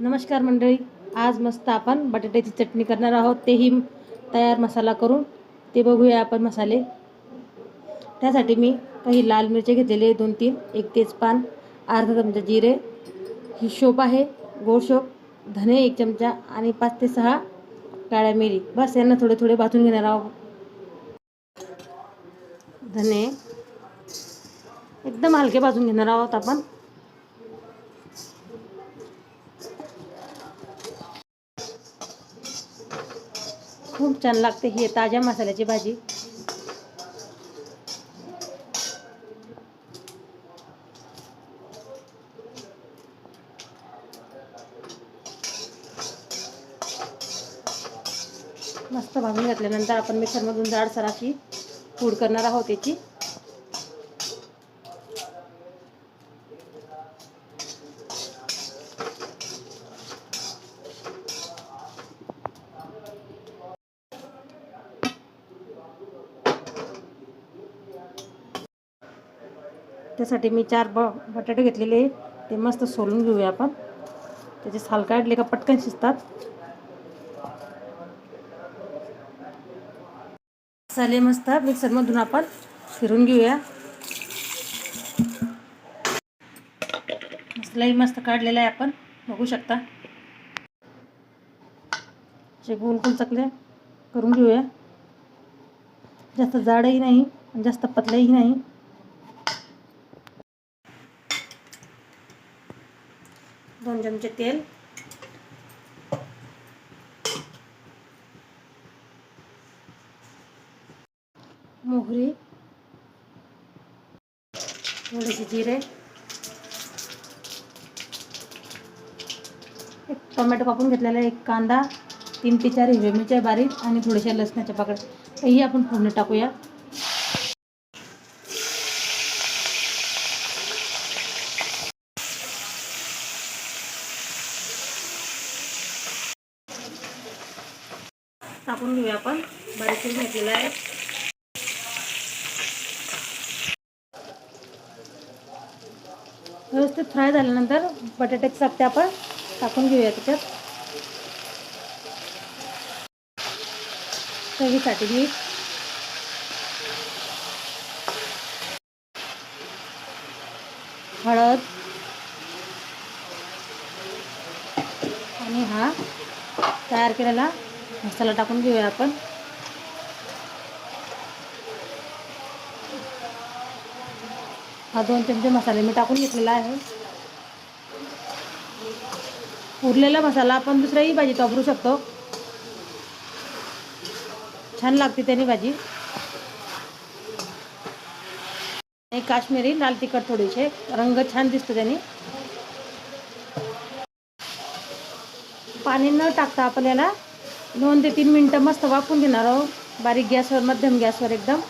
नमस्कार मंडळी आज मस्त आपण बटाट्याची चटणी करणार आहोत. तेही तयार मसाला करून ते बघूया आपण मसाले. त्यासाठी मी काही लाल मिरची घेतलेले दोन तीन एक तेजपान अर्धा चमचा जिरे ही शोप आहे गोड शोप धने एक चमचा आणि पाच ते सहा काळ्या मिरी. बस यांना थोडे थोडे भाजून घेणार आहोत. धने एकदम हलके भाजून घेणार आहोत आपण. खूप छान लागते ही ताज्या मसाल्याची भाजी. मस्त भाजून घातल्यानंतर आपण मिक्सरमधून जाडसर अशी पूड करणार आहोत त्याची त्यासाठी मी चार ब बटाटे घेतलेले ते मस्त सोलून घेऊया आपण. त्याचे साल काढले का पटकन शिजतात. मसाले मस्त मिक्सरमधून आपण फिरून घेऊया. मसालाही मस्त काढलेला आहे आपण. बघू शकता. जे गोल गोल चकले करून घेऊया. जास्त जाडही नाही जास्त पतलाही नाही. दोन चमचे तेल. मोहरी. थोडेसे जिरे. एक टोमॅटो कापून घेतलेला एक कांदा तीन ते चार हिरव्या मिरच्या बारीक आणि थोडेशा लसणाच्या पाकळ्या ही आपण फोडणी टाकूया. टाकून घेऊया आपण. बारीक घेतलेला आहे. व्यवस्थित फ्राय झाल्यानंतर बटाट्याचे चपटे आपण टाकून घेऊया त्याच्यात. चवीसाठी मीठ हळद. आणि हा तयार केलेला मसाला टाकून घेऊया आपण. हा दोन चमचे मसाले मी टाकून घेतलेला आहे. उरलेला मसाला आपण दुसऱ्याही भाजीत वापरू शकतो. छान लागते त्याने भाजी. आणि काश्मीरी लाल तिखट थोडीशे रंग छान दिसतो त्याने. पाणी न टाकता आपण याला दोन ते तीन मिनटं मस्त वाफून घेणार आहोत बारीक गॅसवर मध्यम गॅसवर एकदम.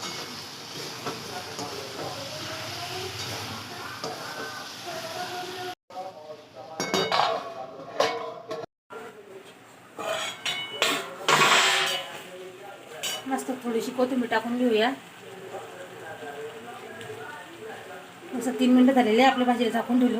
मस्त थोडीशी कोथिंबीर टाकून घेऊया. असं तीन मिनटं झालेले आपल्या भाजीला झाकून ठेवलो.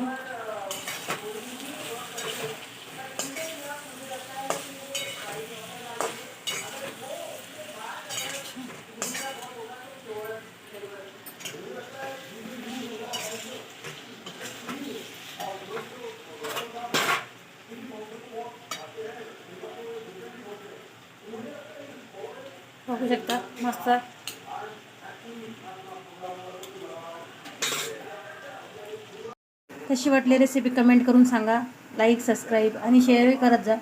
बघू शकता मस्त. कशी वाटली रेसिपी कमेंट करून सांगा. लाईक सबस्क्राईब आणि शेअरही करत जा.